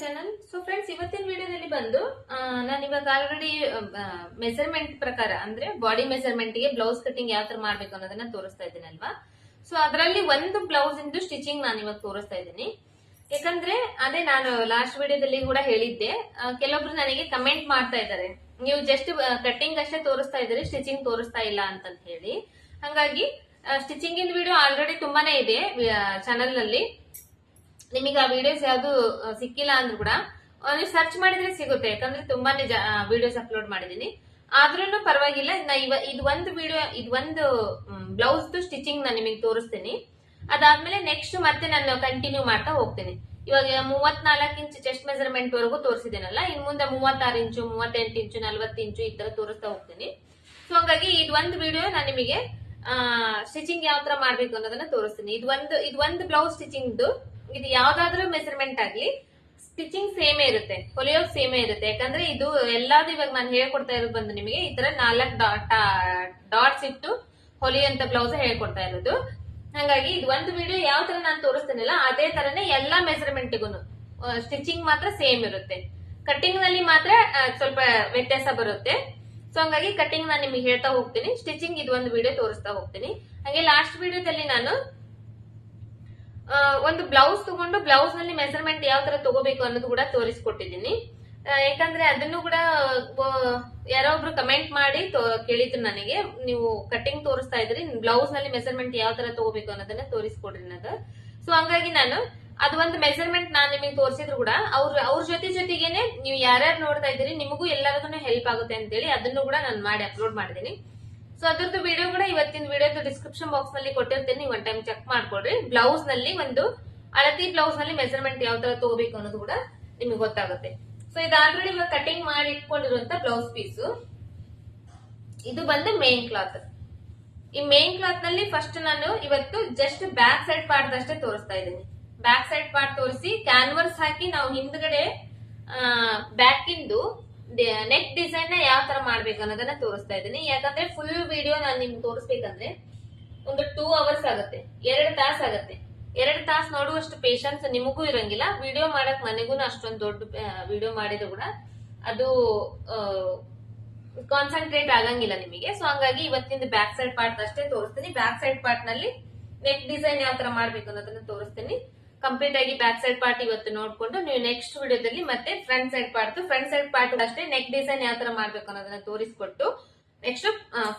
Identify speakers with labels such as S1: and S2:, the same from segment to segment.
S1: Channel so friends ಇವತ್ತಿನ ವಿಡಿಯೋದಲ್ಲಿ ಬಂದು ನಾನು ಇವಾಗ ಆಲ್ರೆಡಿ ಮೆಸರ್ಮೆಂಟ್ ಪ್ರಕಾರ, ಅಂದ್ರೆ ಬಾಡಿ ಮೆಸರ್ಮೆಂಟ್ಗೆ ಬ್ಲೌಸ್ ಕಟಿಂಗ್ ಯಾವ ತರ ಮಾಡ್ಬೇಕು ಅನ್ನೋದನ್ನ ತೋರಿಸ್ತಾ ಇದ್ದೀನಿ ಅಲ್ವಾ? ಸೊ ಅದರಲ್ಲಿ ಒಂದು ಬ್ಲೌಸ್ ಇಂದು ಸ್ಟಿಚಿಂಗ್ ನಾನು ಇವಾಗ ತೋರಿಸ್ತಾ ಇದ್ದೀನಿ. ಯಾಕಂದ್ರೆ, ಅದೇ ನಾನು ಲಾಸ್ಟ್ ವಿಡಿಯೋದಲ್ಲಿ ಕೂಡ ಹೇಳಿದ್ದೆ. ಕೆಲವೊಬ್ರು ನನಗೆ ಕಮೆಂಟ್ ಮಾಡ್ತಾ ಇದ್ದಾರೆ. ನೀವು ಜಸ್ಟ್ ಕಟಿಂಗ್ ಅಷ್ಟೇ ತೋರಿಸ್ತಾ ಇದ್ದೀರಿ ಸ್ಟಿಚಿಂಗ್ ತೋರಿಸ್ತಾ ಇಲ್ಲ ಅಂತಂತ ಹೇಳಿ. ಹಂಗಾಗಿ ಸ್ಟಿಚಿಂಗ್ ಇಂದ ವಿಡಿಯೋ ಆಲ್ರೆಡಿ ತುಂಬಾನೇ ಇದೆ ಚಾನಲ್ನಲ್ಲಿ ನಿಮಗೆ ಆ ವಿಡಿಯೋಸ್ ಯಾವ್ದು ಸಿಕ್ಕಿಲ್ಲ ಅಂದ್ರೂ ಕೂಡ ನೀವು ಸರ್ಚ್ ಮಾಡಿದ್ರೆ ಸಿಗುತ್ತೆ. ಯಾಕಂದ್ರೆ ತುಂಬಾನೇ ವಿಡಿಯೋಸ್ ಅಪ್ಲೋಡ್ ಮಾಡಿದೀನಿ ಆದ್ರೂ ಪರವಾಗಿಲ್ಲ ನಾ ಇದು ಒಂದು ವಿಡಿಯೋ ಇದು ಒಂದು ಬ್ಲೌಸ್ ಸ್ಟಿಚಿಂಗ್ ನಾನು ನಿಮಗೆ ತೋರಿಸ್ತೀನಿ. ಅದಾದ್ಮೇಲೆ ನೆಕ್ಸ್ಟ್ ಮತ್ತೆ ನಾನು ಕಂಟಿನ್ಯೂ ಮಾಡ್ತಾ ಹೋಗ್ತೀನಿ. ಇವಾಗ ಮೂವತ್ನಾಲ್ಕು ಇಂಚ್ ಚೆಸ್ಟ್ ಮೆಜರ್ಮೆಂಟ್ ವರೆಗೂ ತೋರಿಸಿದೇನಲ್ಲ ಇನ್ ಮುಂದೆ ಮೂವತ್ತಾರು ಇಂಚು, ಮೂವತ್ತೆಂಟು ಇಂಚು, ನಲ್ವತ್ತು ಇಂಚು ಈ ತರ ತೋರಿಸ್ತಾ ಹೋಗ್ತೀನಿ. ಸೊ ಹಂಗಾಗಿ ಇದು ಒಂದು ವಿಡಿಯೋ ನಾನು ನಿಮಗೆ ಸ್ಟಿಚಿಂಗ್ ಯಾವ ತರ ಮಾಡ್ಬೇಕು ಅನ್ನೋದನ್ನ ತೋರಿಸ್ತೀನಿ. ಇದು ಒಂದು ಇದು ಒಂದು ಬ್ಲೌಸ್ ಸ್ಟಿಚಿಂಗ್ ಇದು ಯಾವ್ದಾದ್ರೂ ಮೆಸರ್ಮೆಂಟ್ ಆಗ್ಲಿ ಸ್ಟಿಚಿಂಗ್ ಸೇಮೇ ಇರುತ್ತೆ, ಹೊಲಿಯೋದು ಸೇಮೇ ಇರುತ್ತೆ. ಯಾಕಂದ್ರೆ ಇದು ಎಲ್ಲಾದ್ರು ಇವಾಗ ನಾನು ಹೇಳ್ಕೊಡ್ತಾ ಇರೋದು ಬಂದು ನಿಮಗೆ, ಈ ತರ ನಾಲ್ಕು ಡಾಟ್ಸ್ ಇಟ್ಟು ಹೊಲಿಯಂತ ಬ್ಲೌಸ್ ಹೇಳ್ಕೊಡ್ತಾ ಇರೋದು. ಹಂಗಾಗಿ ಇದು ಒಂದು ವಿಡಿಯೋ ಯಾವ ತರ ನಾನು ತೋರಿಸ್ತೀನಲ್ಲ, ಅದೇ ತರನೇ ಎಲ್ಲಾ ಮೆಸರ್ಮೆಂಟ್ಗೂ ಸ್ಟಿಚಿಂಗ್ ಮಾತ್ರ ಸೇಮ್ ಇರುತ್ತೆ. ಕಟ್ಟಿಂಗ್ನಲ್ಲಿ ಮಾತ್ರ ಸ್ವಲ್ಪ ವ್ಯತ್ಯಾಸ ಬರುತ್ತೆ. ಸೊ ಹಂಗಾಗಿ ಕಟಿಂಗ್ ನಾನು ನಿಮಗೆ ಹೇಳ್ತಾ ಹೋಗ್ತೀನಿ. ಸ್ಟಿಚಿಂಗ್ ಇದು ಒಂದು ವಿಡಿಯೋ ತೋರಿಸ್ತಾ ಹೋಗ್ತೀನಿ. ಹಾಗೆ ಲಾಸ್ಟ್ ವಿಡಿಯೋದಲ್ಲಿ ನಾನು ಒಂದು ಬ್ಲೌಸ್ ತಗೊಂಡು ಬ್ಲೌಸ್ನಲ್ಲಿ ಮೆಸರ್ಮೆಂಟ್ ಯಾವ ತರ ತಗೋಬೇಕು ಅನ್ನೋದು ಕೂಡ ತೋರಿಸ್ಕೊಟ್ಟಿದ್ದೀನಿ. ಯಾಕಂದ್ರೆ ಅದನ್ನು ಕೂಡ ಯಾರೋ ಒಬ್ರು ಕಮೆಂಟ್ ಮಾಡಿ ಕೇಳಿದ್ರು ನನಗೆ. ನೀವು ಕಟಿಂಗ್ ತೋರಿಸ್ತಾ ಇದ್ರಿ ಬ್ಲೌಸ್ನಲ್ಲಿ ಮೆಸರ್ಮೆಂಟ್ ಯಾವ ತರ ತಗೋಬೇಕು ಅನ್ನೋದನ್ನ ತೋರಿಸ್ಕೊಡ್ರಿ ನನಗೆ ಸೊ ಹಂಗಾಗಿ ನಾನು, ಅದು ಒಂದು ಮೆಸರ್ಮೆಂಟ್ ನಾನು ನಿಮಗೆ ತೋರಿಸಿದ್ರು ಕೂಡ, ಅವ್ರ ಅವ್ರ ಜೊತೆ ಜೊತೆಗೇನೆ ನೀವು ಯಾರ್ಯಾರು ನೋಡ್ತಾ ಇದ್ದೀರಿ, ನಿಮಗೂ ಎಲ್ಲರಿಗೂ ಹೆಲ್ಪ್ ಆಗುತ್ತೆ ಅಂತೇಳಿ ಅದನ್ನು ಕೂಡ ನಾನು ಮಾಡಿ ಅಪ್ಲೋಡ್ ಮಾಡಿದ್ದೀನಿ. ಸೊ ಅದ್ರದ್ದು ವಿಡಿಯೋ ಕೂಡ ಇವತ್ತಿನ ವಿಡಿಯೋದು ಡಿಸ್ಕ್ರಿಪ್ಷನ್ ಬಾಕ್ಸ್ನಲ್ಲಿ ಕೊಟ್ಟಿರ್ತೀನಿ. ನೀವು ಒಂದ್ ಟೈಮ್ ಚೆಕ್ ಮಾಡ್ಕೊಡ್ರಿ ಬ್ಲೌಸ್ನಲ್ಲಿ ಒಂದು ಅಳತಿ ಬ್ಲೌಸ್ನಲ್ಲಿ ಮೆಸರ್ಮೆಂಟ್ ಯಾವ ತರ ತಗೋಬೇಕು ಅನ್ನೋದು ಕೂಡ ನಿಮಗೆ ಗೊತ್ತಾಗುತ್ತೆ. ಸೊ ಇದು ಆಲ್ರೆಡಿ ಇವಾಗ ಕಟಿಂಗ್ ಮಾಡಿ ಇಟ್ಕೊಂಡಿರುವಂತ ಬ್ಲೌಸ್ ಪೀಸು ಇದು ಬಂದು ಮೇನ್ ಕ್ಲಾತ್ ಈ ಮೇನ್ ಕ್ಲಾತ್ನಲ್ಲಿ ಫಸ್ಟ್ ನಾನು ಇವತ್ತು ಜಸ್ಟ್ ಬ್ಯಾಕ್ ಸೈಡ್ ಪಾರ್ಟ್ ಅಷ್ಟೇ ತೋರಿಸ್ತಾ ಇದ್ದೀನಿ. ಬ್ಯಾಕ್ ಸೈಡ್ ಪಾರ್ಟ್ ತೋರಿಸಿ ಕ್ಯಾನ್ವರ್ಸ್ ಹಾಕಿ ನಾವು ಹಿಂದ್ಗಡೆ ಬ್ಯಾಕ್ ಇಂದು ನೆಕ್ ಡಿಸೈನ್ನ ಯಾವ ತರ ಮಾಡ್ಬೇಕು ಅನ್ನೋದನ್ನ ತೋರಿಸ್ತಾ ಇದ್ದೀನಿ. ಯಾಕಂದ್ರೆ ಫುಲ್ ವಿಡಿಯೋ ನಾನು ನಿಮ್ಗೆ ತೋರಿಸ್ಬೇಕಂದ್ರೆ ಒಂದು ಟೂ ಅವರ್ಸ್ ಆಗುತ್ತೆ, ಎರಡು ತಾಸು ಆಗುತ್ತೆ. ಎರಡು ತಾಸು ನೋಡುವಷ್ಟು ಪೇಷನ್ಸ್ ನಿಮಗೂ ಇರಂಗಿಲ್ಲ. ವಿಡಿಯೋ ಮಾಡಕ್ ನನಗೂ ಅಷ್ಟೊಂದು ದೊಡ್ಡ ವಿಡಿಯೋ ಮಾಡಿದ್ರು ಕೂಡ ಅದು ಕಾನ್ಸಂಟ್ರೇಟ್ ಆಗಂಗಿಲ್ಲ ನಿಮಗೆ. ಸೊ ಹಂಗಾಗಿ ಇವತ್ತಿನ ಬ್ಯಾಕ್ ಸೈಡ್ ಪಾರ್ಟ್ ಅಷ್ಟೇ ತೋರಿಸ್ತೀನಿ. ಬ್ಯಾಕ್ ಸೈಡ್ ಪಾರ್ಟ್ನಲ್ಲಿ ನೆಕ್ ಡಿಸೈನ್ ಯಾವ ತರ ಮಾಡ್ಬೇಕು ಅನ್ನೋದನ್ನ ತೋರಿಸ್ತೀನಿ. ಕಂಪ್ಲೀಟ್ ಆಗಿ ಬ್ಯಾಕ್ ಸೈಡ್ ಪಾರ್ಟ್ ಇವತ್ತು ನೋಡ್ಕೊಂಡು ನೀವು ನೆಕ್ಸ್ಟ್ ವಿಡಿಯೋದಲ್ಲಿ ಮತ್ತೆ front side part front side part ಅಷ್ಟೇ. ನೆಕ್ ಡಿಸೈನ್ ಯಾವ ತರ ಮಾಡ್ಬೇಕು ಅನ್ನೋದನ್ನ ತೋರಿಸ್ಕೊಟ್ಟು next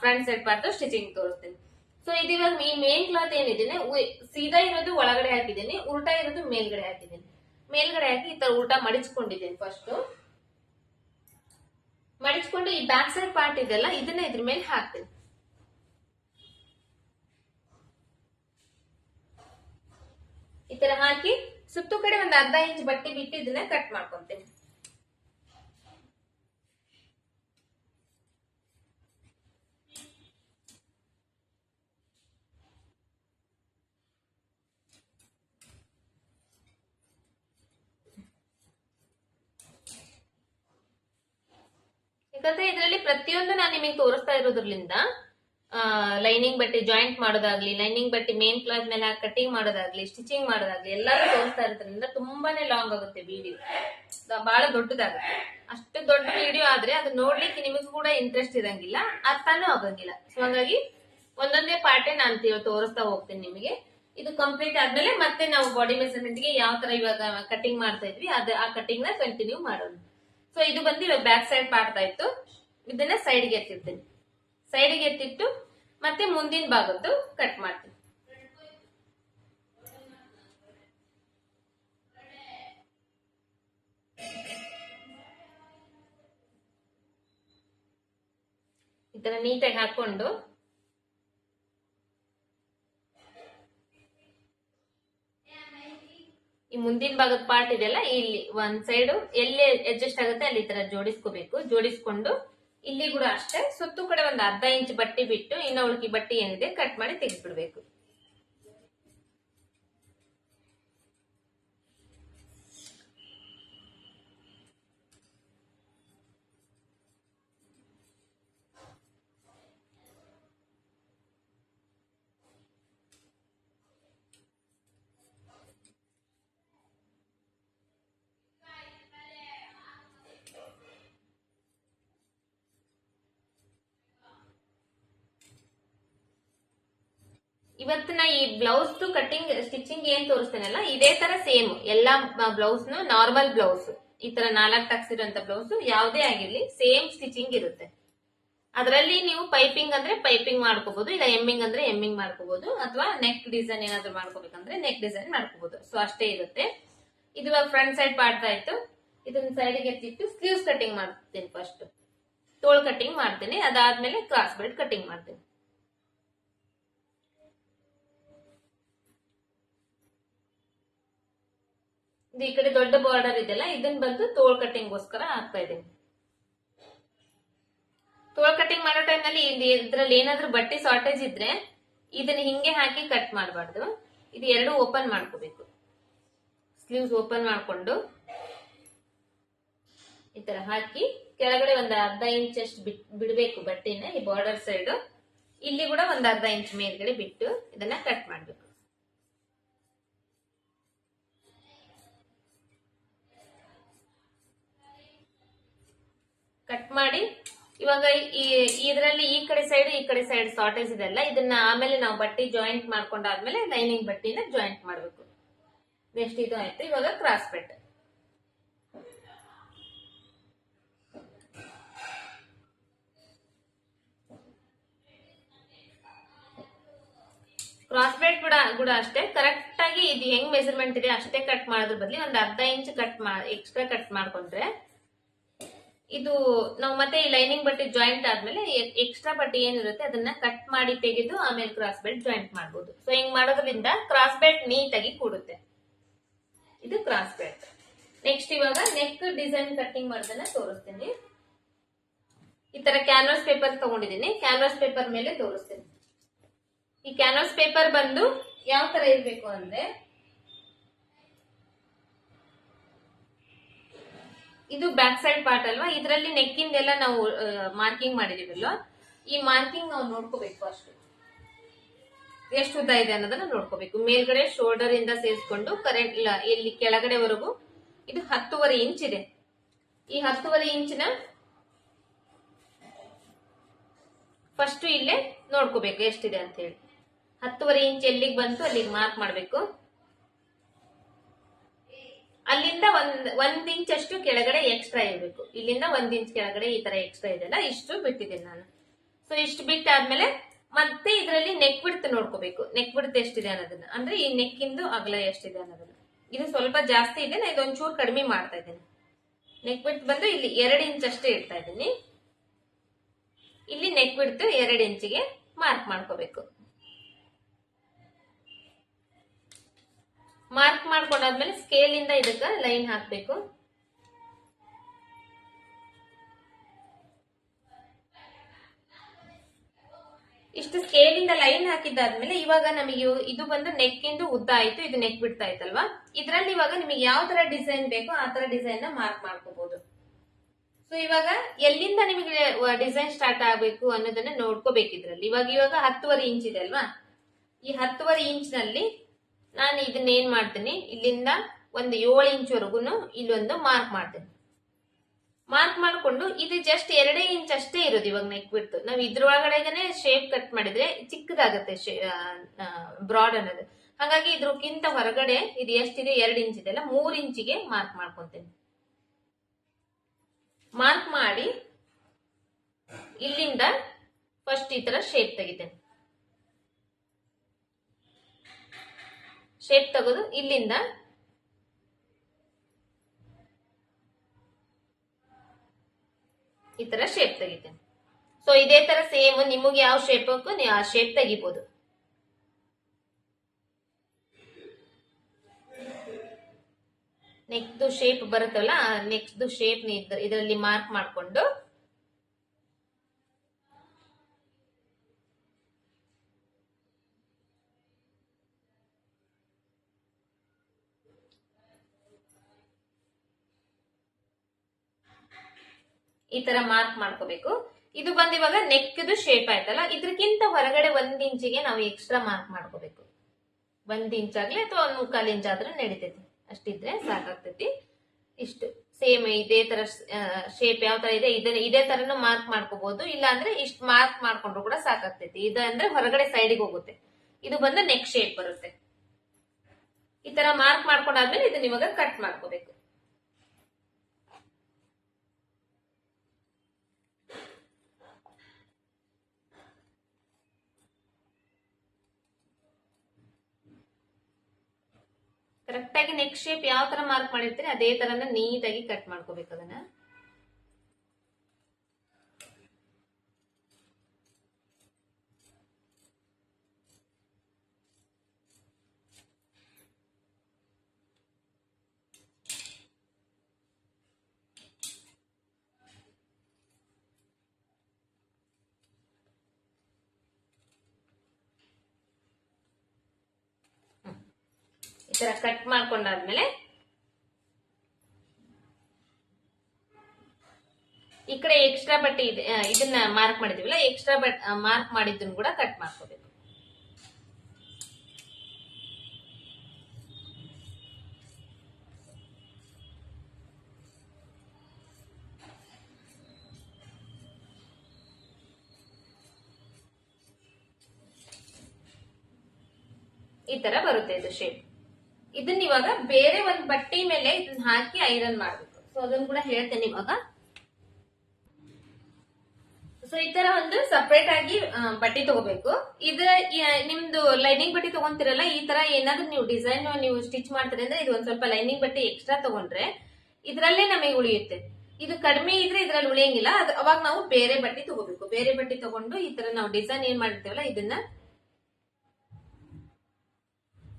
S1: front side part stitching ತೋರಿಸ್ತೀನಿ. ಸೊ ಇದು ಇವಾಗ ಈ ಮೇನ್ ಕ್ಲಾತ್ ಏನಿದೆ ಸೀದಾ ಇರೋದು ಒಳಗಡೆ ಹಾಕಿದ್ದೀನಿ, ಉಲ್ಟಾ ಇರೋದು ಮೇಲ್ಗಡೆ ಹಾಕಿದ್ದೀನಿ. ಮೇಲ್ಗಡೆ ಹಾಕಿ ಈ ತರ ಉಲ್ಟಾ ಮಡಿಚ್ಕೊಂಡಿದ್ದೀನಿ ಫಸ್ಟ್ ಮಡಿಚ್ಕೊಂಡು ಈ ಬ್ಯಾಕ್ ಸೈಡ್ ಪಾರ್ಟ್ ಇದೆಲ್ಲ ಇದನ್ನ ಇದ್ರ ಮೇಲೆ ಹಾಕ್ತೀನಿ. ಈ ತರ ಹಾಕಿ ಸುತ್ತು ಕಡೆ ಒಂದ್ ಅರ್ಧ ಇಂಚ್ ಬಟ್ಟೆ ಬಿಟ್ಟು ಇದನ್ನ ಕಟ್ ಮಾಡ್ಕೊಂತೀನಿ. ಯಾಕಂದ್ರೆ ಇದರಲ್ಲಿ ಪ್ರತಿಯೊಂದು ನಾನು ನಿಮಗೆ ತೋರಿಸ್ತಾ ಇರೋದ್ರಲಿಂದ ಲೈನಿಂಗ್ ಬಟ್ಟೆ ಜಾಯಿಂಟ್ ಮಾಡೋದಾಗ್ಲಿ ಲೈನಿಂಗ್ ಬಟ್ಟೆ ಮೇನ್ ಕ್ಲಾತ್ ಮೇಲೆ ಕಟಿಂಗ್ ಮಾಡೋದಾಗ್ಲಿ ಸ್ಟಿಚಿಂಗ್ ಮಾಡೋದಾಗ್ಲಿ ಎಲ್ಲರೂ ತೋರಿಸ್ತಾ ಇರೋದ್ರಿಂದ ತುಂಬಾನೇ ಲಾಂಗ್ ಆಗುತ್ತೆ ವಿಡಿಯೋ ಬಹಳ ದೊಡ್ಡದಾಗುತ್ತೆ. ಅಷ್ಟು ದೊಡ್ಡ ವಿಡಿಯೋ ಆದ್ರೆ ಅದು ನೋಡ್ಲಿಕ್ಕೆ ನಿಮಗೂ ಕೂಡ ಇಂಟ್ರೆಸ್ಟ್ ಇರಂಗಿಲ್ಲ, ಅರ್ಥನೂ ಆಗಂಗಿಲ್ಲ. ಸೊ ಹಾಗಾಗಿ ಒಂದೊಂದೇ ಪಾರ್ಟೇ ನಾನು ತೋರಿಸ್ತಾ ಹೋಗ್ತೀನಿ ನಿಮಗೆ. ಇದು ಕಂಪ್ಲೀಟ್ ಆದ್ಮೇಲೆ ಮತ್ತೆ ನಾವು ಬಾಡಿ ಮೆಸರ್ಮೆಂಟ್ಗೆ ಯಾವ ತರ ಇವಾಗ ಕಟಿಂಗ್ ಮಾಡ್ತಾ ಇದ್ವಿ, ಅದ, ಆ ಕಟಿಂಗ್ನ ಕಂಟಿನ್ಯೂ ಮಾಡೋಣ. ಸೊ ಇದು ಬಂದು ಇವಾಗ ಬ್ಯಾಕ್ ಸೈಡ್ ಪಾರ್ಟ್ ಆಯ್ತು ಇದನ್ನ ಸೈಡ್ಗೆ ಎತ್ತಿರ್ತೀನಿ. ಸೈಡ್ಗೆ ಎತ್ತಿಟ್ಟು ಮತ್ತೆ ಮುಂದಿನ ಭಾಗದ್ದು ಕಟ್ ಮಾಡ್ತೀನಿ. ಈ ನೀಟಾಗಿ ಹಾಕೊಂಡು ಈ ಮುಂದಿನ ಭಾಗದ ಪಾರ್ಟ್ ಇದೆಯಲ್ಲ, ಇಲ್ಲಿ ಒಂದ್ ಸೈಡ್ ಎಲ್ಲಿ ಅಡ್ಜಸ್ಟ್ ಆಗುತ್ತೆ ಅಲ್ಲಿ ಈ ತರ ಜೋಡಿಸ್ಕೋಬೇಕು. ಜೋಡಿಸ್ಕೊಂಡು ಇಲ್ಲಿ ಕೂಡ ಅಷ್ಟೇ. ಸುತ್ತು ಕಡೆ ಒಂದು ಅರ್ಧ ಇಂಚ್ ಬಟ್ಟೆ ಬಿಟ್ಟು ಇನ್ನ ಉಳ್ಕಿ ಬಟ್ಟೆ ಏನಿದೆ ಕಟ್ ಮಾಡಿ ತೆಗೆದ್ಬಿಡ್ಬೇಕು. ಬ್ಲೌಸ್ ಕಟಿಂಗ್ ಸ್ಟಿಚಿಂಗ್ ಏನ್ ತೋರಿಸ್ತೇನಲ್ಲ, ಇದೇ ತರ ಸೇಮ್ ಎಲ್ಲಾ ಬ್ಲೌಸ್ ನಾರ್ಮಲ್ ಬ್ಲೌಸ್ ಈ ತರ ನಾಲ್ಕು ಟಕ್ಸಿರುವಂತ ಬ್ಲೌಸ್ ಯಾವುದೇ ಆಗಿರ್ಲಿ ಸೇಮ್ ಸ್ಟಿಚಿಂಗ್ ಇರುತ್ತೆ. ಅದರಲ್ಲಿ ನೀವು ಪೈಪಿಂಗ್ ಅಂದ್ರೆ ಪೈಪಿಂಗ್ ಮಾಡ್ಕೋಬಹುದು ಇಲ್ಲ ಎಮ್ಮಿಂಗ್ ಅಂದ್ರೆ ಎಮ್ಮಿಂಗ್ ಮಾಡ್ಕೋಬಹುದು ಅಥವಾ ನೆಕ್ ಡಿಸೈನ್ ಏನಾದ್ರು ಮಾಡ್ಕೋಬೇಕಂದ್ರೆ ನೆಕ್ ಡಿಸೈನ್ ಮಾಡ್ಕೋಬಹುದು ಸೊ ಅಷ್ಟೇ ಇರುತ್ತೆ. ಇದು ಫ್ರಂಟ್ ಸೈಡ್ ಪಾರ್ಟ್ ಆಯ್ತು ಇದನ್ನ ಸೈಡ್ಗೆ ಎತ್ತಿಟ್ಟು ಸ್ಲೀವ್ಸ್ ಕಟಿಂಗ್ ಮಾಡ್ತೀನಿ ಫಸ್ಟ್ ತೋಳ್ ಕಟಿಂಗ್ ಮಾಡ್ತೀನಿ. ಅದಾದ್ಮೇಲೆ ಕ್ರಾಸ್ ಬೆಲ್ಟ್ ಕಟಿಂಗ್ ಮಾಡ್ತೀನಿ. ಈ ಕಡೆ ದೊಡ್ಡ ಬಾರ್ಡರ್ ಇದೆಯಲ್ಲ, ಇದನ್ನ ಬಂದು ತೋಳ್ ಕಟಿಂಗ್ ಗೋಸ್ಕರ ಹಾಕ್ತಾ ಇದ್ದೀನಿ ತೋಳ್ ಕಟ್ಟಿಂಗ್ ಮಾಡೋ ಟೈಮ್ನಲ್ಲಿ ಇದ್ರಲ್ಲಿ ಏನಾದ್ರೂ ಬಟ್ಟೆ ಶಾರ್ಟೇಜ್ ಇದ್ರೆ ಇದನ್ನ ಹಿಂಗೆ ಹಾಕಿ ಕಟ್ ಮಾಡಬಾರ್ದು. ಇದು ಎರಡು ಓಪನ್ ಮಾಡ್ಕೋಬೇಕು. ಸ್ಲೀವ್ಸ್ ಓಪನ್ ಮಾಡಿಕೊಂಡು ಈ ತರ ಹಾಕಿ ಕೆಳಗಡೆ ಒಂದು ಅರ್ಧ ಇಂಚ್ ಅಷ್ಟು ಬಿಡಬೇಕು ಬಟ್ಟೆನ ಈ ಬಾರ್ಡರ್ ಸೈಡ್ ಇಲ್ಲಿ ಕೂಡ ಒಂದು ಅರ್ಧ ಇಂಚ್ ಮೇಲ್ಗಡೆ ಬಿಟ್ಟು ಇದನ್ನ ಕಟ್ ಮಾಡ್ಬೇಕು. ಕಟ್ ಮಾಡಿ. ಇವಾಗ ಈ, ಇದರಲ್ಲಿ ಈ ಕಡೆ ಸೈಡ್ ಈ ಕಡೆ ಸೈಡ್ ಶಾರ್ಟೇಜ್ ಇದೆಲ್ಲ ಇದನ್ನ ಆಮೇಲೆ ನಾವು ಬಟ್ಟೆ ಜಾಯಿಂಟ್ ಮಾಡ್ಕೊಂಡಾದ್ಮೇಲೆ ಲೈನಿಂಗ್ ಬಟ್ಟಿನ ಜಾಯಿಂಟ್ ಮಾಡಬೇಕು. ನೆಕ್ಸ್ಟ್ ಇದು ಆಯ್ತು, ಇವಾಗ ಕ್ರಾಸ್ ಪೆಟ್ ಕ್ರಾಸ್ ಪೆಟ್ ಕೂಡ ಕೂಡ ಅಷ್ಟೇ ಕರೆಕ್ಟ್ ಆಗಿ ಇದು ಹೆಂಗ್ ಮೆಜರ್ಮೆಂಟ್ ಇದೆ ಅಷ್ಟೇ ಕಟ್ ಮಾಡೋದ್ರ ಬದಲಿ ಒಂದು ಅರ್ಧ ಇಂಚ್ ಕಟ್ ಮಾ ಎಕ್ಸ್ಟ್ರಾ ಕಟ್ ಮಾಡ್ಕೊಂಡ್ರೆ ಇದು ನಾವು ಮತ್ತೆ ಈ ಲೈನಿಂಗ್ ಬಟ್ಟೆ ಜಾಯಿಂಟ್ ಆದ್ಮೇಲೆ ಎಕ್ಸ್ಟ್ರಾ ಬಟ್ಟೆ ಏನಿರುತ್ತೆ ಅದನ್ನ ಕಟ್ ಮಾಡಿ ತೆಗೆದು ಆಮೇಲೆ ಕ್ರಾಸ್ ಬೆಲ್ಟ್ ಜಾಯಿಂಟ್ ಮಾಡಬಹುದು ಸೊ ಹಿಂಗ್ ಮಾಡೋದ್ರಿಂದ ಕ್ರಾಸ್ ಬೆಲ್ಟ್ ನೀಟಾಗಿ ಕೂಡುತ್ತೆ. ಇದು ಕ್ರಾಸ್ ಬೆಲ್ಟ್ ನೆಕ್ಸ್ಟ್ ಇವಾಗ ನೆಕ್ ಡಿಸೈನ್ ಕಟ್ಟಿಂಗ್ ಮಾಡೋದನ್ನ ತೋರಿಸ್ತೀನಿ. ಈ ತರ ಕ್ಯಾನ್ವಾಸ್ ಪೇಪರ್ ತಗೊಂಡಿದ್ದೀನಿ. ಕ್ಯಾನ್ವಾಸ್ ಪೇಪರ್ ಮೇಲೆ ತೋರಿಸ್ತೀನಿ. ಈ ಕ್ಯಾನ್ವಾಸ್ ಪೇಪರ್ ಬಂದು ಯಾವ ತರ ಇರ್ಬೇಕು ಅಂದ್ರೆ ಇದು ಬ್ಯಾಕ್ ಸೈಡ್ ಪಾರ್ಟ್ ಅಲ್ವಾ? ಇದರಲ್ಲಿ ನೆಕ್ಕಿಂದೆಲ್ಲ ನಾವು ಮಾರ್ಕಿಂಗ್ ಮಾಡಿದೀವಲ್ವಾ? ಈ ಮಾರ್ಕಿಂಗ್ ನಾವು ನೋಡ್ಕೋಬೇಕು ಅಷ್ಟು. ಎಷ್ಟು ಉದ್ದ ಇದೆ ಅನ್ನೋದನ್ನ ನೋಡ್ಕೋಬೇಕು. ಮೇಲ್ಗಡೆ ಶೋಲ್ಡರ್ ಇಂದ ಸೇರಿಸ್ಕೊಂಡು ಕರೆಂಟ್ ಇಲ್ಲ, ಇಲ್ಲಿ ಕೆಳಗಡೆವರೆಗೂ ಇದು ಹತ್ತುವರೆ ಇಂಚ್ ಇದೆ. ಈ ಹತ್ತುವರೆ ಇಂಚಿನ ಫಸ್ಟ್ ಇಲ್ಲೇ ನೋಡ್ಕೋಬೇಕು ಎಷ್ಟಿದೆ ಅಂತ ಹೇಳಿ. ಹತ್ತುವರೆ ಇಂಚ್ ಎಲ್ಲಿಗೆ ಬಂತು ಅಲ್ಲಿಗೆ ಮಾರ್ಕ್ ಮಾಡಬೇಕು. ಅಲ್ಲಿಂದ ಒಂದ್ ಒಂದ್ ಇಂಚ್ ಅಷ್ಟು ಕೆಳಗಡೆ ಎಕ್ಸ್ಟ್ರಾ ಇರಬೇಕು. ಇಲ್ಲಿಂದ ಒಂದ್ ಇಂಚ್ ಕೆಳಗಡೆ ಈ ತರ ಎಕ್ಸ್ಟ್ರಾ ಇದೆಲ್ಲ ಇಷ್ಟು ಬಿಟ್ಟಿದ್ದೀನಿ ನಾನು. ಸೊ ಇಷ್ಟು ಬಿಟ್ಟಾದ್ಮೇಲೆ ಮತ್ತೆ ಇದರಲ್ಲಿ ನೆಕ್ ಬಿಡ್ತು ನೋಡ್ಕೋಬೇಕು. ನೆಕ್ ಬಿಡ್ತು ಎಷ್ಟಿದೆ ಅನ್ನೋದನ್ನ. ಅಂದ್ರೆ ಈ ನೆಕ್ಕಿಂದು ಅಗಲ ಎಷ್ಟಿದೆ ಅನ್ನೋದನ್ನ. ಇದು ಸ್ವಲ್ಪ ಜಾಸ್ತಿ ಇದೆ ನಾನು ಇದೊಂಚೂರು ಕಡಿಮೆ ಮಾಡ್ತಾ ಇದ್ದೀನಿ. ನೆಕ್ ಬಿಡ್ತು ಬಂದು ಇಲ್ಲಿ ಎರಡು ಇಂಚ್ ಅಷ್ಟೇ ಇಡ್ತಾ ಇದ್ದೀನಿ. ಇಲ್ಲಿ ನೆಕ್ ಬಿಡ್ತು ಎರಡು ಇಂಚಿಗೆ ಮಾರ್ಕ್ ಮಾಡ್ಕೋಬೇಕು. ಮಾರ್ಕ್ ಮಾಡ್ಕೊಂಡಾದ್ಮೇಲೆ ಸ್ಕೇಲ್ ಇಂದ ಇದಕ್ಕ ಲೈನ್ ಹಾಕ್ಬೇಕು. ಇಷ್ಟು ಸ್ಕೇಲ್ ಇಂದ ಲೈನ್ ಹಾಕಿದ್ದಾದ್ಮೇಲೆ ಇವಾಗ ನಮಗೆ ಇದು ಬಂದು ನೆಕ್ ಇಂದು ಉದ್ದ ಆಯ್ತು, ಇದು ನೆಕ್ ಬಿಡ್ತಾ ಇತ್ತಲ್ವಾ? ಇದ್ರಲ್ಲಿ ಇವಾಗ ನಿಮಗೆ ಯಾವ ತರ ಡಿಸೈನ್ ಬೇಕೋ ಆ ತರ ಡಿಸೈನ್ನ ಮಾರ್ಕ್ ಮಾಡ್ಕೋಬಹುದು ಸೊ ಇವಾಗ ಎಲ್ಲಿಂದ ನಿಮಗೆ ಡಿಸೈನ್ ಸ್ಟಾರ್ಟ್ ಆಗ್ಬೇಕು ಅನ್ನೋದನ್ನ ನೋಡ್ಕೋಬೇಕು ಇದ್ರಲ್ಲಿ ಇವಾಗ ಇವಾಗ ಹತ್ತುವರೆ ಇಂಚ್ ಇದೆ ಅಲ್ವಾ? ಈ ಹತ್ತುವರೆ ಇಂಚ್ನಲ್ಲಿ ನಾನು ಇದನ್ನ ಏನ್ ಮಾಡ್ತೀನಿ? ಇಲ್ಲಿಂದ ಒಂದು ಏಳು ಇಂಚ್ ವರೆಗೂ ಇಲ್ಲೊಂದು ಮಾರ್ಕ್ ಮಾಡ್ತೀನಿ. ಮಾರ್ಕ್ ಮಾಡಿಕೊಂಡು ಇದು ಜಸ್ಟ್ ಎರಡೇ ಇಂಚ್ ಅಷ್ಟೇ ಇರೋದು ಇವಾಗ ನೆಕ್ ಬಿಟ್ಟು ನಾವು ಇದ್ರೊಳಗಡೆನೆ ಶೇಪ್ ಕಟ್ ಮಾಡಿದ್ರೆ ಚಿಕ್ಕದಾಗತ್ತೆ ಬ್ರಾಡ್ ಅನ್ನೋದು. ಹಾಗಾಗಿ ಇದ್ರಕ್ಕಿಂತ ಹೊರಗಡೆ ಇದು ಎಷ್ಟಿದೆ? ಎರಡು ಇಂಚ್ ಇದೆ ಅಲ್ಲ? ಮೂರ್ ಇಂಚಿಗೆ ಮಾರ್ಕ್ ಮಾಡ್ಕೊಂತೀನಿ. ಮಾರ್ಕ್ ಮಾಡಿ ಇಲ್ಲಿಂದ ಫಸ್ಟ್ ಈ ತರ ಶೇಪ್ ತೆಗಿತೇನೆ. ಶೇಪ್ ತಗೋದು ಇಲ್ಲಿಂದ ಈ ತರ ಶೇಪ್ ತೆಗಿತೇನೆ. ಸೊ ಇದೇ ತರ ಸೇಮ್ ನಿಮಗೆ ಯಾವ ಶೇಪ್ ನೀವು ಆ ಶೇಪ್ ತೆಗಿಬಹುದು ನೆಕ್ಸ್ಟ್ ಶೇಪ್ ಬರುತ್ತಲ್ಲ ನೆಕ್ಸ್ಟ್ ಶೇಪ್ ಇದರಲ್ಲಿ ಮಾರ್ಕ್ ಮಾಡ್ಕೊಂಡು ಈ ತರ ಮಾರ್ಕ್ ಮಾಡ್ಕೋಬೇಕು. ಇದು ಬಂದಿವಾಗ ಇವಾಗ ನೆಕ್ ಶೇಪ್ ಆಯ್ತಲ್ಲ, ಇದ್ರಕ್ಕಿಂತ ಹೊರಗಡೆ ಒಂದ್ ಇಂಚಿಗೆ ನಾವು ಎಕ್ಸ್ಟ್ರಾ ಮಾರ್ಕ್ ಮಾಡ್ಕೋಬೇಕು. ಒಂದ್ ಇಂಚ್ ಆಗ್ಲಿ ಅಥವಾ ಒಂದ್ ಮುಕ್ಕಾಲ್ ಇಂಚ್ ಆದ್ರೂ ನಡೀತೈತಿ. ಅಷ್ಟಿದ್ರೆ ಸಾಕಾಗ್ತೈತಿ. ಇಷ್ಟು. ಸೇಮ್ ಇದೇ ತರ ಶೇಪ್ ಯಾವ ತರ ಇದೆ, ಇದನ್ನ, ಇದೇ ತರನು ಮಾರ್ಕ್ ಮಾಡ್ಕೋಬಹುದು ಇಲ್ಲ ಅಂದ್ರೆ ಇಷ್ಟು ಮಾರ್ಕ್ ಮಾಡ್ಕೊಂಡ್ರು ಕೂಡ ಸಾಕಾಗ್ತೈತಿ. ಇದು ಅಂದ್ರೆ ಹೊರಗಡೆ ಸೈಡ್ಗೆ ಹೋಗುತ್ತೆ. ಇದು ಬಂದು ನೆಕ್ ಶೇಪ್ ಬರುತ್ತೆ. ಈ ತರ ಮಾರ್ಕ್ ಮಾಡ್ಕೊಂಡಾದ್ಮೇಲೆ ಇದನ್ನ ಇವಾಗ ಕಟ್ ಮಾಡ್ಕೋಬೇಕು. ಕರೆಕ್ಟ್ ಆಗಿ ನೆಕ್ ಶೇಪ್ ಯಾವ ತರ ಮಾರ್ಕ್ ಮಾಡಿರ್ತೀರಿ ಅದೇ ತರನ ನೀಟಾಗಿ ಕಟ್ ಮಾಡ್ಕೋಬೇಕು ಅದನ್ನ. ಈ ಕಟ್ ಮಾಡ್ಕೊಂಡಾದ್ಮೇಲೆ ಈ ಕಡೆ ಎಕ್ಸ್ಟ್ರಾ ಬಟ್ಟೆ ಇದೆ ಇದನ್ನ ಮಾರ್ಕ್ ಮಾಡಿದೀವಲ್ಲ ಎಕ್ಸ್ಟ್ರಾ ಬಟ್ ಮಾರ್ಕ್ ಮಾಡಿದ್ದನ್ನು ಕೂಡ ಕಟ್ ಮಾಡ್ಕೋಬೇಕು. ಈ ತರ ಬರುತ್ತೆ ಇದು ಶೇಪ್ ಇದನ್ನ ಇವಾಗ ಬೇರೆ ಒಂದ್ ಬಟ್ಟೆ ಮೇಲೆ ಇದನ್ನ ಹಾಕಿ ಐರನ್ ಮಾಡ್ಬೇಕು. ಸೊ ಅದನ್ನ ಕೂಡ ಹೇಳ್ತೇನೆ ಇವಾಗ. ಸೊ ಈ ತರ ಒಂದು ಸಪ್ರೇಟ್ ಆಗಿ ಬಟ್ಟೆ ತಗೋಬೇಕು. ಇದ್ರ ನಿಮ್ದು ಲೈನಿಂಗ್ ಬಟ್ಟೆ ತಗೊಂತಿರಲ್ಲ, ಈ ತರ ಏನಾದ್ರೂ ನೀವು ಡಿಸೈನ್ ನೀವು ಸ್ಟಿಚ್ ಮಾಡ್ತೀರಿ ಅಂದ್ರೆ ಇದು ಒಂದ್ ಸ್ವಲ್ಪ ಲೈನಿಂಗ್ ಬಟ್ಟೆ ಎಕ್ಸ್ಟ್ರಾ ತಗೊಂಡ್ರೆ ಇದ್ರಲ್ಲೇ ನಮಗೆ ಉಳಿಯುತ್ತೆ. ಇದು ಕಡಿಮೆ ಇದ್ರೆ ಇದ್ರಲ್ಲಿ ಉಳಿಯಂಗಿಲ್ಲ. ಅದು ಅವಾಗ ನಾವು ಬೇರೆ ಬಟ್ಟೆ ತಗೋಬೇಕು. ಬೇರೆ ಬಟ್ಟೆ ತಗೊಂಡು ಈ ತರ ನಾವು ಡಿಸೈನ್ ಏನ್ ಮಾಡಿರ್ತೇವಲ್ಲ ಇದನ್ನ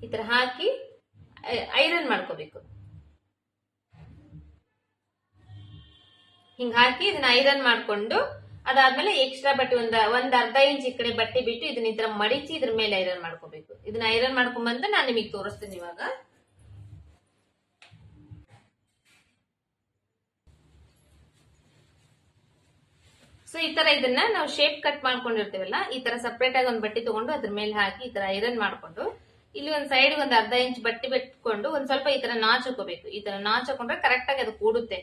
S1: ಈ ತರ ಹಾಕಿ ಐರನ್ ಮಾಡ್ಕೋಬೇಕು. ಹಿಂಗ ಹಾಕಿ ಇದನ್ನ ಐರನ್ ಮಾಡ್ಕೊಂಡು ಅದಾದ್ಮೇಲೆ ಎಕ್ಸ್ಟ್ರಾ ಬಟ್ಟೆ ಒಂದ್ ಒಂದ್ ಅರ್ಧ ಇಂಚ್ ಈ ಕಡೆ ಬಟ್ಟೆ ಬಿಟ್ಟು ಇದನ್ನ ತರ ಮಡಿಚಿ ಇದ್ರ ಮೇಲೆ ಐರನ್ ಮಾಡ್ಕೋಬೇಕು. ಇದನ್ನ ಐರನ್ ಮಾಡ್ಕೊಂಡ್ ಬಂದು ನಾನು ನಿಮಗೆ ತೋರಿಸ್ತೀನಿ ಇವಾಗ. ಸೊ ಈ ತರ ಇದನ್ನ ನಾವು ಶೇಪ್ ಕಟ್ ಮಾಡ್ಕೊಂಡಿರ್ತೀವಲ್ಲ, ಈ ತರ ಸಪ್ರೇಟ್ ಆಗಿ ಒಂದ್ ಬಟ್ಟೆ ತಗೊಂಡು ಅದ್ರ ಮೇಲೆ ಹಾಕಿ ಈ ತರ ಐರನ್ ಮಾಡ್ಕೊಂಡು ಇಲ್ಲಿ ಒಂದ್ ಸೈಡ್ ಒಂದ್ ಅರ್ಧ ಇಂಚ್ ಬಟ್ಟೆ ಬಿಟ್ಕೊಂಡು ಒಂದ್ ಸ್ವಲ್ಪ ಈ ತರ ನಾಚ್ ಹಾಕೋಬೇಕು ಈ ತರ ನಾಚ್ ಹಾಕೊಂಡ್ರೆ ಕರೆಕ್ಟ್ ಆಗಿ ಅದು ಕೂಡುತ್ತೆ.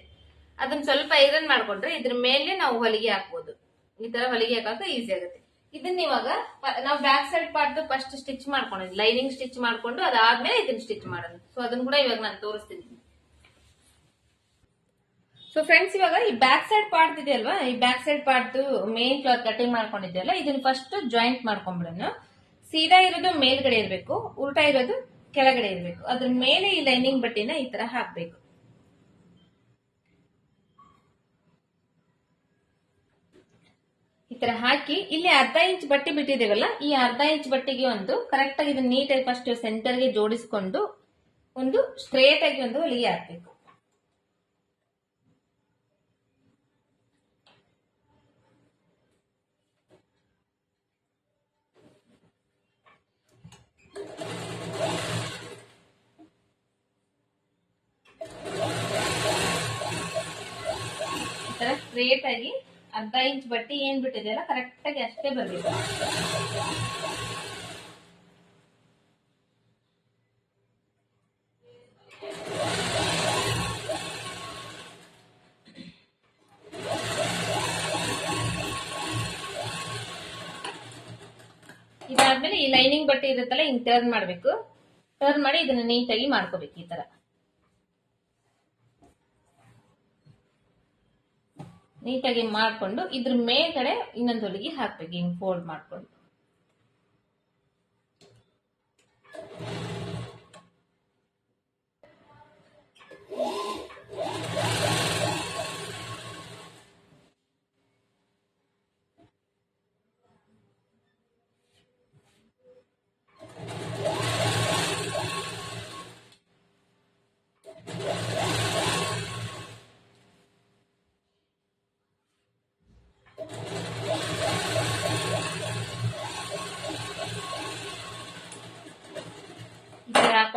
S1: ಅದನ್ನ ಸ್ವಲ್ಪ ಐರನ್ ಮಾಡ್ಕೊಂಡ್ರೆ ಇದ್ರ ಮೇಲೆ ನಾವು ಹೊಲಿಗೆ ಹಾಕ್ಬೋದು. ಈ ತರ ಹೊಲಿಗೆ ಹಾಕೋಕೆ ಈಸಿ ಆಗುತ್ತೆ. ಇದನ್ನ ಇವಾಗ ನಾವು back side part first stitch ಮಾಡ್ಕೊಂಡಿದ್ವಿ. ಲೈನಿಂಗ್ ಸ್ಟಿಚ್ ಮಾಡ್ಕೊಂಡು ಅದಾದ್ಮೇಲೆ ಇದನ್ನ ಸ್ಟಿಚ್ ಮಾಡೋದು. ಸೊ ಅದನ್ನ ಕೂಡ ಇವಾಗ ನಾನು ತೋರಿಸ್ತೀನಿ. ಸೊ ಫ್ರೆಂಡ್ಸ್ ಇವಾಗ ಈ ಬ್ಯಾಕ್ ಸೈಡ್ ಪಾರ್ಟ್ ಇದೆ ಅಲ್ವಾ ಈ back side part main cloth cutting ಮಾಡ್ಕೊಂಡಿದ್ದೆ ಅಲ್ಲ? ಇದನ್ನ ಫಸ್ಟ್ ಜಾಯಿಂಟ್ ಮಾಡ್ಕೊಂಡ್ಬಿಡೋಣ ಸೀದಾ ಇರೋದು ಮೇಲ್ಗಡೆ ಇರಬೇಕು, ಉಲ್ಟಾ ಇರೋದು ಕೆಳಗಡೆ ಇರಬೇಕು. ಅದ್ರ ಮೇಲೆ ಈ ಲೈನಿಂಗ್ ಬಟ್ಟೆನ ಈ ತರ ಹಾಕ್ಬೇಕು. ಈ ತರ ಹಾಕಿ, ಇಲ್ಲಿ ಅರ್ಧ ಇಂಚ್ ಬಟ್ಟೆ ಬಿಟ್ಟಿದ್ದೇವಲ್ಲ, ಈ ಅರ್ಧ ಇಂಚ್ ಬಟ್ಟೆಗೆ ಒಂದು ಕರೆಕ್ಟ್ ಆಗಿ ನೀಟಾಗಿ ಫಸ್ಟ್ ಸೆಂಟರ್ಗೆ ಜೋಡಿಸ್ಕೊಂಡು ಒಂದು ಸ್ಟ್ರೇಟ್ ಆಗಿ ಒಂದು ಹೊಲಿಗೆ ಹಾಕ್ಬೇಕು ಈ ತರ ಸ್ಟ್ರೇಟ್ ಆಗಿ ಅರ್ಧ ಇಂಚ್ ಬಟ್ಟೆ ಏನ್ ಬಿಟ್ಟಿದೆಯಲ್ಲ ಕರೆಕ್ಟ್ ಆಗಿ ಅಷ್ಟೇ ಬರ್ಬೇಕು ಇದಾದ್ಮೇಲೆ ಈ ಲೈನಿಂಗ್ ಬಟ್ಟೆ ಇರುತ್ತಲ್ಲ, ಹಿಂಗ್ ಟರ್ನ್ ಮಾಡ್ಬೇಕು. ಟರ್ನ್ ಮಾಡಿ ಇದನ್ನ ನೀಟಾಗಿ ಮಾಡ್ಕೋಬೇಕು ಈ ತರ. ನೀಟಾಗಿ ಮಾಡಿಕೊಂಡು ಇದ್ರ ಮೇಲ್ಗಡೆ ಇನ್ನೊಂದು ಹೊಲಿಗೆ ಹಾಕ್ಬೇಕು ಹಿಂಗೆ ಫೋಲ್ಡ್ ಮಾಡ್ಕೊಂಡು.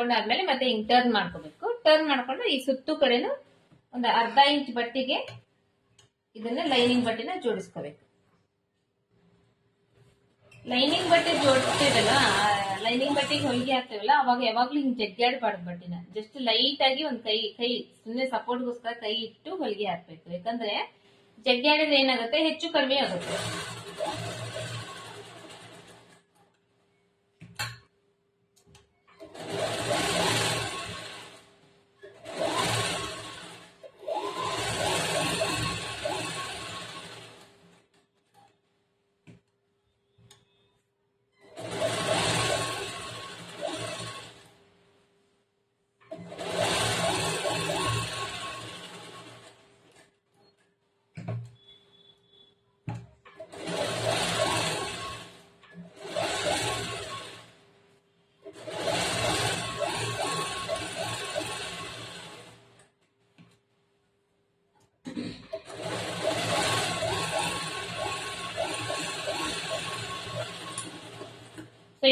S1: ಹಾಕೊಂಡಾದ್ಮೇಲೆ ಮತ್ತೆ ಹಿಂಗ್ ಟರ್ನ್ ಮಾಡ್ಕೋಬೇಕು. ಟರ್ನ್ ಮಾಡ್ಕೊಂಡು ಈ ಸುತ್ತು ಕಡೆನು ಒಂದು ಅರ್ಧ ಇಂಚ್ ಬಟ್ಟಿಗೆ ಇದನ್ನ ಲೈನಿಂಗ್ ಬಟ್ಟೆನ ಜೋಡಿಸ್ಕೋಬೇಕು. ಲೈನಿಂಗ್ ಬಟ್ಟೆ ಜೋಡಿಸ್ತೇವಲ್ಲ ಲೈನಿಂಗ್ ಬಟ್ಟೆಗೆ ಹೊಲಿಗೆ ಹಾಕ್ತೇವಲ್ಲ, ಅವಾಗ ಯಾವಾಗ್ಲೂ ಹಿಂಗ್ ಜಗ್ಗಾಡ್ಬಾರ್ದು ಬಟ್ಟಿನ. ಜಸ್ಟ್ ಲೈಟ್ ಆಗಿ ಒಂದ್ ಕೈ ಕೈ ಸುಮ್ಮನೆ ಸಪೋರ್ಟ್ಗೋಸ್ಕರ ಕೈ ಇಟ್ಟು ಹೊಲಿಗೆ ಹಾಕ್ಬೇಕು. ಯಾಕಂದ್ರೆ ಜಗ್ಗಾಡಿದ್ರೆ ಏನಾಗುತ್ತೆ? ಹೆಚ್ಚು ಕಡಿಮೆ ಆಗುತ್ತೆ.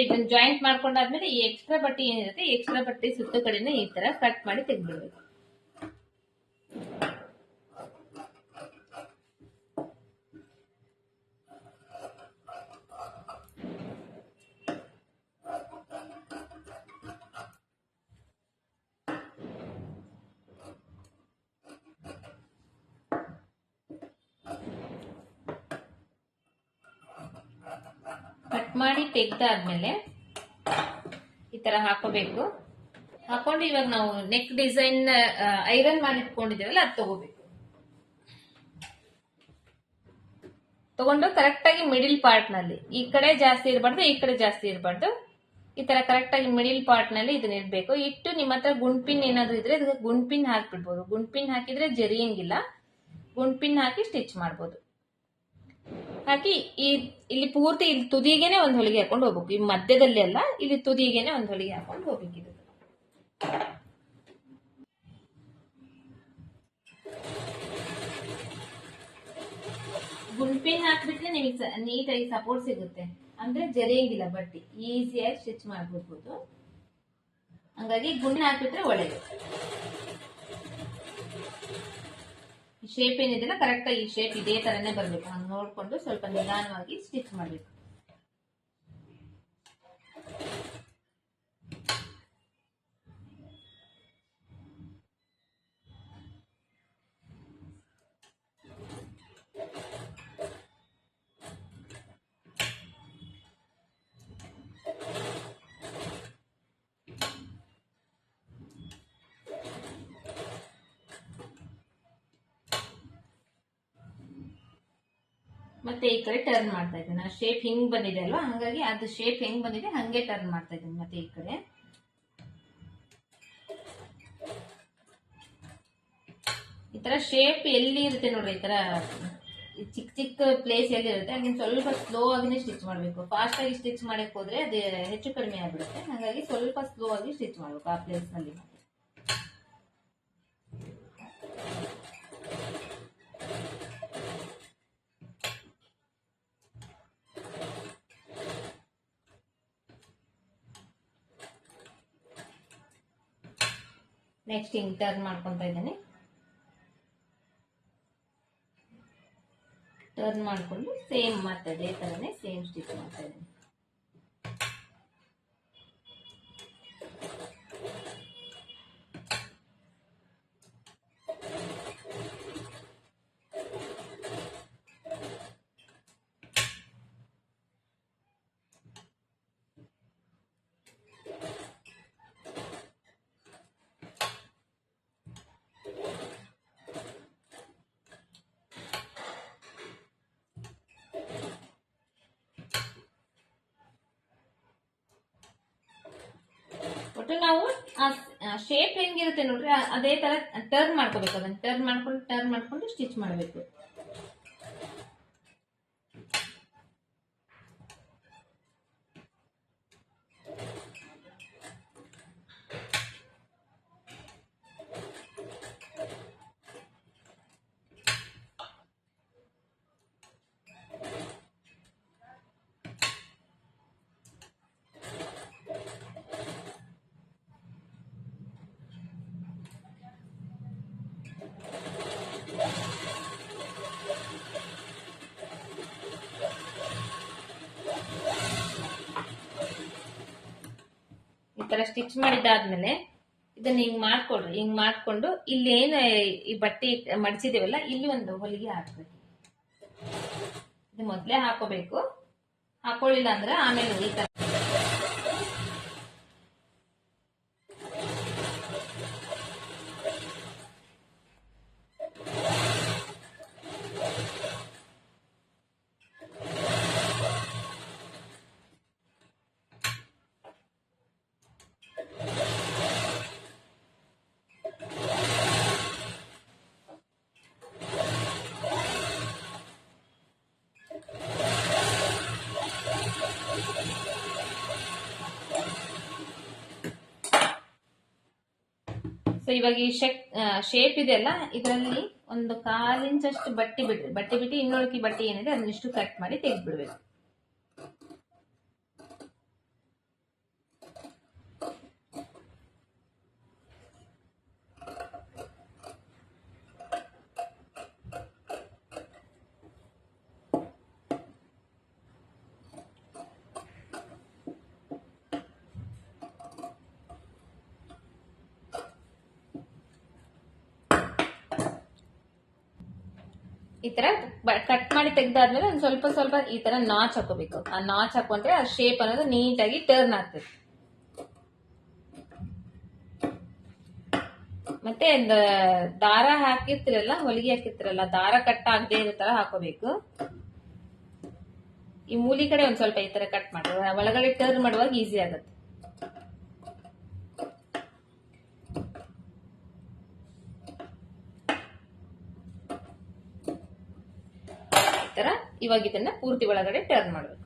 S1: ಇದನ್ನ ಜಾಯಿಂಟ್ ಮಾಡ್ಕೊಂಡಾದ್ಮೇಲೆ ಈ ಎಕ್ಸ್ಟ್ರಾ ಬಟ್ಟೆ ಏನಿರುತ್ತೆ ಎಕ್ಸ್ಟ್ರಾ ಬಟ್ಟೆ ಸುತ್ತ ಕಡೆನ ಈ ತರ ಕಟ್ ಮಾಡಿ ತೆಗ್ದ್ಬಿಡ್ಬೇಕು ಕಟ್ ಮಾಡಿ ತೆಗ್ದಾದ್ಮೇಲೆ ಈ ತರ ಹಾಕೋಬೇಕು. ಹಾಕೊಂಡು ಇವಾಗ ನಾವು ನೆಕ್ ಡಿಸೈನ್ ಐರನ್ ಮಾಡಿ ಇಟ್ಕೊಂಡಿದ್ದೇವಲ್ಲ, ಅದು ತಗೋಬೇಕು. ತಗೊಂಡು ಕರೆಕ್ಟ್ ಆಗಿ ಮಿಡಿಲ್ ಪಾರ್ಟ್ನಲ್ಲಿ, ಈ ಕಡೆ ಜಾಸ್ತಿ ಇರಬಾರ್ದು, ಈ ಕಡೆ ಜಾಸ್ತಿ ಇರಬಾರ್ದು. ಈ ತರ ಕರೆಕ್ಟ್ ಆಗಿ ಮಿಡಿಲ್ ಪಾರ್ಟ್ನಲ್ಲಿ ಇದನ್ನ ಇರಬೇಕು ಇಟ್ಟು ನಿಮ್ಮ ಹತ್ರ ಗುಂಡ್ಪಿನ್ ಏನಾದ್ರು ಇದ್ರೆ ಇದಕ್ಕೆ ಗುಂಡ್ಪಿನ್ ಹಾಕ್ಬಿಡ್ಬೋದು. ಗುಂಡ್ಪಿನ್ ಹಾಕಿದ್ರೆ ಜರಿಯಂಗಿಲ್ಲ. ಗುಂಡ್ಪಿನ್ ಹಾಕಿ ಸ್ಟಿಚ್ ಮಾಡ್ಬೋದು. ಹಾಕಿ ಈ ಇಲ್ಲಿ ಪೂರ್ತಿ ಇಲ್ಲಿ ತುದಿಗೆನೆ ಒಂದು ಹೊಲಿಗೆ ಹಾಕೊಂಡು ಹೋಗ್ಬೇಕು. ಈ ಮಧ್ಯದಲ್ಲಿ ಅಲ್ಲ, ಇಲ್ಲಿ ತುದಿಗೇನೆ ಒಂದು ಹೊಲಿಗೆ ಹಾಕೊಂಡು ಹೋಗ್ಬೇಕು ಇದು. ಗುಂಪಿನ ಹಾಕ್ಬಿಟ್ರೆ ನಿಮಗೆ ನೀಟಾಗಿ ಸಪೋರ್ಟ್ ಸಿಗುತ್ತೆ. ಅಂದ್ರೆ ಜರಿಯಂಗಿಲ್ಲ ಬಟ್ಟೆ. ಈಸಿಯಾಗಿ ಸ್ಟಿಚ್ ಮಾಡ್ಬಿಡ್ಬೋದು ಹಂಗಾಗಿ ಗುಂಡಿನ ಹಾಕ್ಬಿಟ್ರೆ ಒಳ್ಳೇದು. ಶೇಪ್ ಏನಿದೆಯಲ್ಲ ಕರೆಕ್ಟ್ ಈ ಶೇಪ್ ಇದೇ ಥರನೇ ಬರಬೇಕು. ಹಂಗೆ ನೋಡ್ಕೊಂಡು ಸ್ವಲ್ಪ ನಿಧಾನವಾಗಿ ಸ್ಟಿಚ್ ಮಾಡ್ಬೇಕು. ಮತ್ತೆ ಈ ಕಡೆ ಟರ್ನ್ ಮಾಡ್ತಾ ಇದ್ದೀನಿ. ಆ ಶೇಪ್ ಹಿಂಗ್ ಬಂದಿದೆ ಅಲ್ವಾ? ಹಂಗಾಗಿ ಅದು ಶೇಪ್ ಹೆಂಗೆ ಬಂದಿದೆ, ಹಾಗೆ ಟರ್ನ್ ಮಾಡ್ತಾ ಇದ್ದೀನಿ ಮತ್ತೆ ಈ ಕಡೆ. ಈ ಥರ ಶೇಪ್ ಎಲ್ಲಿ ಇರುತ್ತೆ ನೋಡ್ರಿ, ಈ ಥರ ಚಿಕ್ಕ ಚಿಕ್ಕ ಪ್ಲೇಸ್ ಎಲ್ಲಿ ಇರುತ್ತೆ ಹಾಗೆ ಸ್ವಲ್ಪ ಸ್ಲೋ ಆಗಿನೇ ಸ್ಟಿಚ್ ಮಾಡಬೇಕು. ಫಾಸ್ಟ್ ಆಗಿ ಸ್ಟಿಚ್ ಮಾಡಕ್ ಹೋದ್ರೆ ಅದು ಹೆಚ್ಚು ಕಡಿಮೆ ಆಗಿಬಿಡುತ್ತೆ. ಹಾಗಾಗಿ ಸ್ವಲ್ಪ ಸ್ಲೋ ಆಗಿ ಸ್ಟಿಚ್ ಮಾಡ್ಬೇಕು ಆ ಪ್ಲೇಸ್ ನೆಕ್ಸ್ಟ್ ಹಿಂಗೆ ಟರ್ನ್ ಮಾಡ್ಕೊತಾ ಇದ್ದೀನಿ. ಟರ್ನ್ ಮಾಡ್ಕೊಂಡು ಸೇಮ್ ಮತ್ತೆ ಅದೇ ತರನೇ ಸೇಮ್ ಸ್ಟಿಚ್ ಮಾಡ್ತಾ ಇದ್ದೀನಿ ಒಟ್ಟು ನಾವು ಆ ಹೆಂಗಿರುತ್ತೆ ನೋಡ್ರಿ. ಅದೇ ತರ ಟರ್ನ್ ಮಾಡ್ಕೋಬೇಕು. ಅದನ್ನ ಟರ್ನ್ ಮಾಡ್ಕೊಂಡು ಟರ್ನ್ ಮಾಡ್ಕೊಂಡು ಸ್ಟಿಚ್ ಮಾಡಬೇಕು. ಈ ತರ ಸ್ಟಿಚ್ ಮಾಡಿದ್ದಾದ್ಮೇಲೆ ಇದನ್ನ ಹಿಂಗ್ ಮಾಡ್ಕೊಳ್ರಿ. ಹಿಂಗ್ ಮಾಡ್ಕೊಂಡು ಇಲ್ಲಿ ಏನು ಈ ಬಟ್ಟೆ ಮಡಿಸಿದೇವಲ್ಲ ಇಲ್ಲಿ ಒಂದು ಹೊಲಿಗೆ ಹಾಕ್ಬೇಕು. ಇದು ಮೊದ್ಲೇ ಹಾಕೋಬೇಕು. ಹಾಕೊಳ್ಳಿಲ್ಲ ಅಂದ್ರೆ ಆಮೇಲೆ ಈ ತರ ಇವಾಗ ಈ ಶೆಕ್ ಶೇಪ್ ಇದೆಯಲ್ಲ ಇದರಲ್ಲಿ ಒಂದು ಕಾಲಿಂಚಷ್ಟು ಬಟ್ಟೆ ಬಿಡ್ರಿ, ಬಟ್ಟಿ ಬಿಟ್ಟು ಇನ್ನೊಳಕಿ ಬಟ್ಟಿ ಏನಿದೆ, ಅದನ್ನಿಷ್ಟು ಕಟ್ ಮಾಡಿ ತೆಗೆದ್ಬಿಡ್ಬೇಕು. ತರ ಕಟ್ ಮಾಡಿ ತೆಗ್ದಾದ್ಮೇಲೆ ಒಂದ್ ಸ್ವಲ್ಪ ಸ್ವಲ್ಪ ಈ ತರ ನಾಚ್ ಹಾಕೋಬೇಕು. ಆ ನಾಚ್ ಹಾಕೊಂಡ್ರೆ ಆ ಶೇಪ್ ಅನ್ನೋದು ನೀಟಾಗಿ ಟರ್ನ್ ಆಗ್ತದೆ. ಮತ್ತೆ ದಾರ ಹಾಕಿರ್ತಿರಲ್ಲ, ಹೊಲಿಗೆ ಹಾಕಿರ್ತಿರಲ್ಲ, ದಾರ ಕಟ್ ಆಗದೆ ಇರೋ ತರ ಹಾಕೋಬೇಕು. ಈ ಮೂಲಿ ಕಡೆ ಒಂದ್ ಸ್ವಲ್ಪ ಈ ತರ ಕಟ್ ಮಾಡಿ ಒಳಗಡೆ ಟರ್ನ್ ಮಾಡುವಾಗ ಈಸಿ ಆಗುತ್ತೆ. ತರ ಇವಾಗ ಇದನ್ನ ಪೂರ್ತಿ ಒಳಗಡೆ ಟರ್ನ್ ಮಾಡಬೇಕು.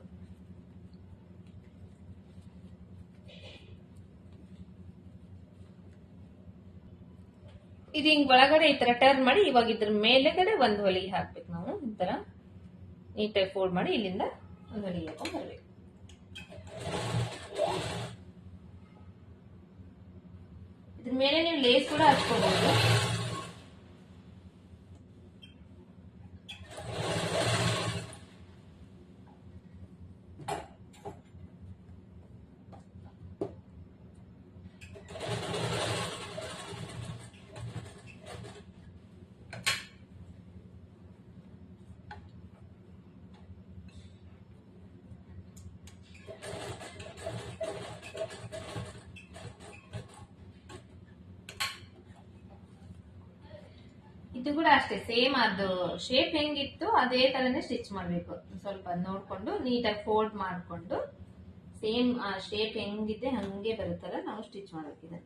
S1: ಇದು ಹಿಂಗ್ ಒಳಗಡೆ ಈ ತರ ಟರ್ನ್ ಮಾಡಿ ಇವಾಗ ಇದ್ರ ಮೇಲೆಗಡೆ ಒಂದ್ ಹೊಲಿಗೆ ಹಾಕ್ಬೇಕು ನಾವು. ಈ ತರ ನೀಟಾಗಿ ಫೋಲ್ಡ್ ಮಾಡಿ ಇಲ್ಲಿಂದ ಒಂದ್ ಹೊಲಿಗೆ ಹಾಕೊಂಡ್ ಬರ್ಬೇಕು. ಇದ್ರ ಮೇಲೆ ನೀವು ಲೇಸ್ ಕೂಡ ಹಚ್ಕೋಬಹುದು ಇದು ಕೂಡ ಅಷ್ಟೇ ಸೇಮ್ ಅದು. ಶೇಪ್ ಹೆಂಗಿತ್ತು ಅದೇ ತರನೇ ಸ್ಟಿಚ್ ಮಾಡ್ಬೇಕು. ಸ್ವಲ್ಪ ನೋಡ್ಕೊಂಡು ನೀಟಾಗಿ ಫೋಲ್ಡ್ ಮಾಡಿಕೊಂಡು ಸೇಮ್ ಆ ಶೇಪ್ ಹೆಂಗಿದೆ ಹಂಗೆ ಬರುತ್ತಲ್ಲ, ನಾವು ಸ್ಟಿಚ್ ಮಾಡಬೇಕಿದೆ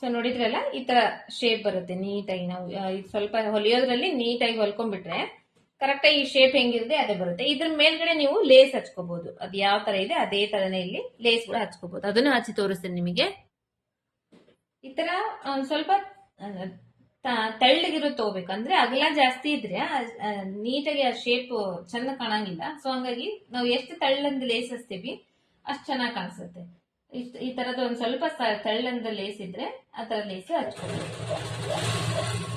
S1: ಸೊ ನೋಡಿದ್ರಲ್ಲ, ಈ ತರ ಶೇಪ್ ಬರುತ್ತೆ, ನೀಟಾಗಿ ನಾವು ಸ್ವಲ್ಪ ಹೊಲಿಯೋದ್ರಲ್ಲಿ ನೀಟಾಗಿ ಹೊಲ್ಕೊಂಡ್ಬಿಟ್ರೆ ಕರೆಕ್ಟಾಗಿ ಈ ಶೇಪ್ ಹೆಂಗಿರುತ್ತೆ, ಅದೇ ಬರುತ್ತೆ. ಇದ್ರ ಮೇಲ್ಗಡೆ ನೀವು ಲೇಸ್ ಹಚ್ಕೋಬಹುದು ಅದು ಯಾವ ತರ ಇದೆ, ಅದೇ ತರನೇ ಇಲ್ಲಿ ಲೇಸ್ ಕೂಡ ಹಚ್ಕೋಬಹುದು ಅದನ್ನು ಹಚ್ಚಿ ತೋರಿಸ್ತೇನೆ ನಿಮಗೆ. ಈ ತರ ಸ್ವಲ್ಪ ತೆಳ್ಳಗಿರೋ ತಗೋಬೇಕು. ಅಂದ್ರೆ ಅಗಲ ಜಾಸ್ತಿ ಇದ್ರೆ ನೀಟಾಗಿ ಆ ಶೇಪ್ ಚಂದ ಕಾಣಂಗಿಲ್ಲ. ಸೊ ಹಂಗಾಗಿ ನಾವು ಎಷ್ಟು ತೆಳ್ಳಂದು ಲೇಸ್ ಹಚ್ತೀವಿ, ಅಷ್ಟು ಚೆನ್ನಾಗಿ ಕಾಣಿಸುತ್ತೆ. ಇಷ್ಟ್- ಈ ತರದ ಒಂದ್ ಸ್ವಲ್ಪ ತೆಳ್ಳಂದ್ರೆ ಲೇಸ್ ಆ ತರ ಲೇಸ್ ಹಚ್ಕೋಬೇಕು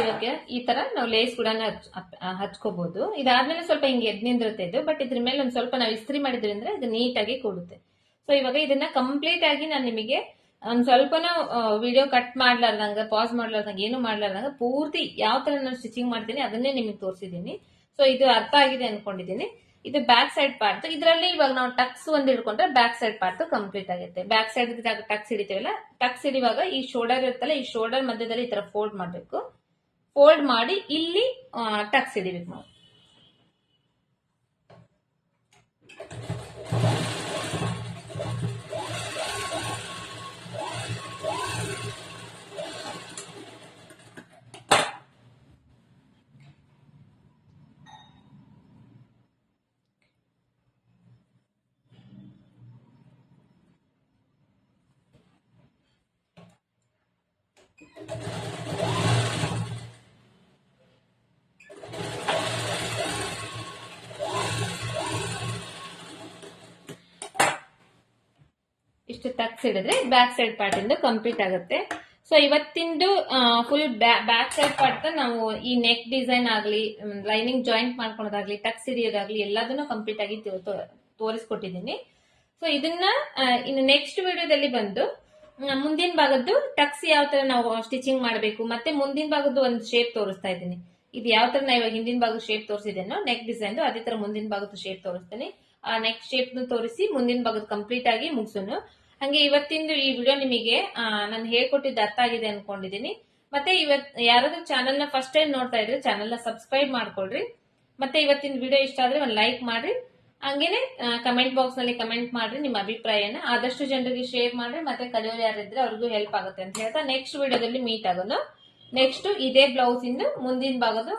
S1: ಇವಾಗ ಈ ತರ ನಾವು ಲೇಸ್ ಕೂಡ ಹಚ್ಕೋಬಹುದು ಇದಾದ್ಮೇಲೆ ಸ್ವಲ್ಪ ಹಿಂಗೆ ಎದ್ ನಿಂದಿರುತ್ತೆ ಇದು ಬಟ್ ಇದ್ರ ಮೇಲೆ ಒಂದ್ ಸ್ವಲ್ಪ ನಾವು ಇಸ್ತ್ರಿ ಮಾಡಿದ್ರಿಂದ ಇದು ನೀಟಾಗಿ ಕೂಡುತ್ತೆ. ಸೊ ಇವಾಗ ಇದನ್ನ ಕಂಪ್ಲೀಟ್ ಆಗಿ ನಾನು ನಿಮಗೆ ಒಂದ್ ಸ್ವಲ್ಪನೂ ವಿಡಿಯೋ ಕಟ್ ಮಾಡ್ಲಾರ್ದಂಗ ಪಾಸ್ ಮಾಡ್ಲಾರ್ದಂಗ, ಏನು ಮಾಡ್ಲಾರ್ದಂಗ ಪೂರ್ತಿ ಯಾವ ತರ ನಾನು ಸ್ಟಿಚಿಂಗ್ ಮಾಡ್ತೀನಿ ಅದನ್ನೇ ನಿಮಗೆ ತೋರಿಸಿದೀನಿ. ಸೊ ಇದು ಅರ್ಥ ಆಗಿದೆ ಅನ್ಕೊಂಡಿದೀನಿ. ಇದು ಬ್ಯಾಕ್ ಸೈಡ್ ಪಾರ್ಟ್ ಇದರಲ್ಲಿ ಇವಾಗ ನಾವು ಟಕ್ಸ್ ಒಂದ್ ಹಿಡ್ಕೊಂಡ್ರೆ ಬ್ಯಾಕ್ ಸೈಡ್ ಪಾರ್ಟ್ ಕಂಪ್ಲೀಟ್ ಆಗುತ್ತೆ. ಬ್ಯಾಕ್ ಸೈಡ್ ಟಕ್ಸ್ ಹಿಡಿತೀವಲ್ಲ ಟಕ್ಸ್ ಹಿಡಿಯುವಾಗ ಈ ಶೋಲ್ಡರ್ ಇರುತ್ತಲ್ಲ, ಈ ಶೋಲ್ಡರ್ ಮಧ್ಯದಲ್ಲಿ ಈ ತರ ಫೋಲ್ಡ್ ಮಾಡ್ಬೇಕು. ಫೋಲ್ಡ್ ಮಾಡಿ ಇಲ್ಲಿ ಟಕ್ಸಿದೀವಿ ನಾವು. ಇಷ್ಟು ಟಕ್ಸ್ ಬ್ಯಾಕ್ ಸೈಡ್ ಪಾರ್ಟ್ ಇಂದ ಕಂಪ್ಲೀಟ್ ಆಗುತ್ತೆ. ಸೊ ಇವತ್ತಿಂದು ಫುಲ್ ಬ್ಯಾಕ್ ಸೈಡ್ ಪಾರ್ಟ್ ನಾವು ಈ ನೆಕ್ ಡಿಸೈನ್ ಆಗ್ಲಿ ಲೈನಿಂಗ್ ಜಾಯಿಂಟ್ ಮಾಡ್ಕೊಳೋದಾಗ್ಲಿ ಟಕ್ಸ್ ಹಿಡಿಯೋದಾಗ್ಲಿ ಎಲ್ಲದನ್ನು ಕಂಪ್ಲೀಟ್ ಆಗಿ ತೋರಿಸ್ಕೊಟ್ಟಿದ್ದೀನಿ. ಸೊ ಇದನ್ನ ಇನ್ನು ನೆಕ್ಸ್ಟ್ ವಿಡಿಯೋದಲ್ಲಿ ಬಂದು ಮುಂದಿನ ಭಾಗದ್ದು ಟಕ್ಸ್ ಯಾವ ತರ ನಾವು ಸ್ಟಿಚಿಂಗ್ ಮಾಡಬೇಕು, ಮತ್ತೆ ಮುಂದಿನ ಭಾಗದ್ದು ಒಂದು ಶೇಪ್ ತೋರಿಸ್ತಾ ಇದ್ದೀನಿ. ಇದು ಯಾವ ತರ ನಾ ಇವಾಗ ಹಿಂದಿನ ಭಾಗದ ಶೇಪ್ ತೋರಿಸಿದ್ದೇನೋ ನೆಕ್ ಡಿಸೈನ್ ಅದೇ ತರ ಮುಂದಿನ ಭಾಗದ ಶೇಪ್ ತೋರಿಸ್ತೀನಿ. ಆ ನೆಕ್ಸ್ಟ್ ಶೇಪ್ ತೋರಿಸಿ ಮುಂದಿನ ಭಾಗದ ಕಂಪ್ಲೀಟ್ ಆಗಿ ಮುಗಿಸೋನು. ಹಂಗೆ ಇವತ್ತಿಂದು ಈ ವಿಡಿಯೋ ನಿಮಗೆ ನಾನು ಹೇಳ್ಕೊಟ್ಟಿದ್ದು ಅರ್ಥ ಆಗಿದೆ ಅನ್ಕೊಂಡಿದೀನಿ. ಮತ್ತೆ ಇವತ್, ಯಾರಾದ್ರೂ ಚಾನೆಲ್ನ ಫಸ್ಟ್ ಟೈಮ್ ನೋಡ್ತಾ ಇದ್ರೆ ಚಾನೆಲ್ನ ಸಬ್ಸ್ಕ್ರೈಬ್ ಮಾಡ್ಕೊಳ್ರಿ. ಮತ್ತೆ ಇವತ್ತಿನ ವಿಡಿಯೋ ಇಷ್ಟ ಆದ್ರೆ ಒಂದು ಲೈಕ್ ಮಾಡ್ರಿ. ಹಂಗೇನೆ ಕಮೆಂಟ್ ಬಾಕ್ಸ್ನಲ್ಲಿ ಕಮೆಂಟ್ ಮಾಡ್ರಿ ನಿಮ್ಮ ಅಭಿಪ್ರಾಯನ. ಆದಷ್ಟು ಜನರಿಗೆ ಶೇರ್ ಮಾಡ್ರಿ, ಮತ್ತೆ ಕಲಿಯೋರು ಯಾರಿದ್ರೆ ಅವ್ರಿಗೂ ಹೆಲ್ಪ್ ಆಗುತ್ತೆ ಅಂತ ಹೇಳ್ತಾ ನೆಕ್ಸ್ಟ್ ವಿಡಿಯೋದಲ್ಲಿ ಮೀಟ್ ಆಗೋದು ನೆಕ್ಸ್ಟ್ ಇದೇ ಬ್ಲೌಸ್ ಇಂದ ಮುಂದಿನ ಭಾಗದ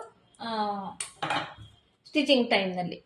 S1: ಸ್ಟಿಚಿಂಗ್ ಟೈಮ್ನಲ್ಲಿ.